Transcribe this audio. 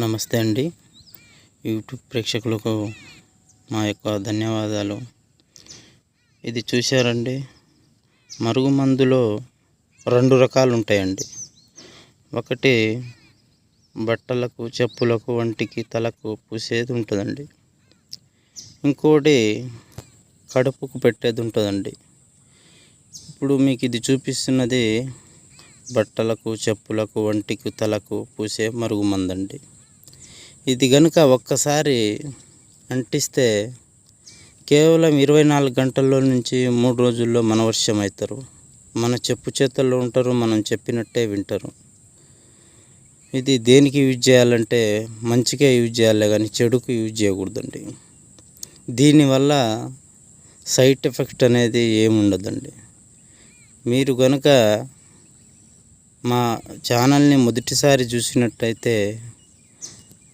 నమస్తే అండి. యూట్యూబ్ ప్రేక్షకులకు మా యొక్క ధన్యవాదాలు. ఇది చూశారండి. మరుగుమందులో రెండు రకాలు ఉంటాయండి. ఒకటి బట్టలకు చెప్పులకు వంటికి తలకు పూసేది ఉంటుందండి. ఇంకోటి కడుపుకు పెట్టేది ఉంటుందండి. ఇప్పుడు మీకు ఇది చూపిస్తున్నది బట్టలకు చెప్పులకు వంటికి తలకు పూసే మరుగుమందండి ఇది కనుక ఒక్కసారి అంటిస్తే కేవలం ఇరవై నాలుగు గంటల్లో నుంచి మూడు రోజుల్లో మనవర్షం అవుతారు మన చెప్పు చేతల్లో ఉంటారు మనం చెప్పినట్టే వింటారు. ఇది దేనికి యూజ్ చేయాలంటే మంచిగా యూజ్ చేయాలి కానీ చెడుకు యూజ్ చేయకూడదండి. దీనివల్ల సైడ్ ఎఫెక్ట్ అనేది ఏముండదండి మీరు కనుక మా ఛానల్ని మొదటిసారి చూసినట్టయితే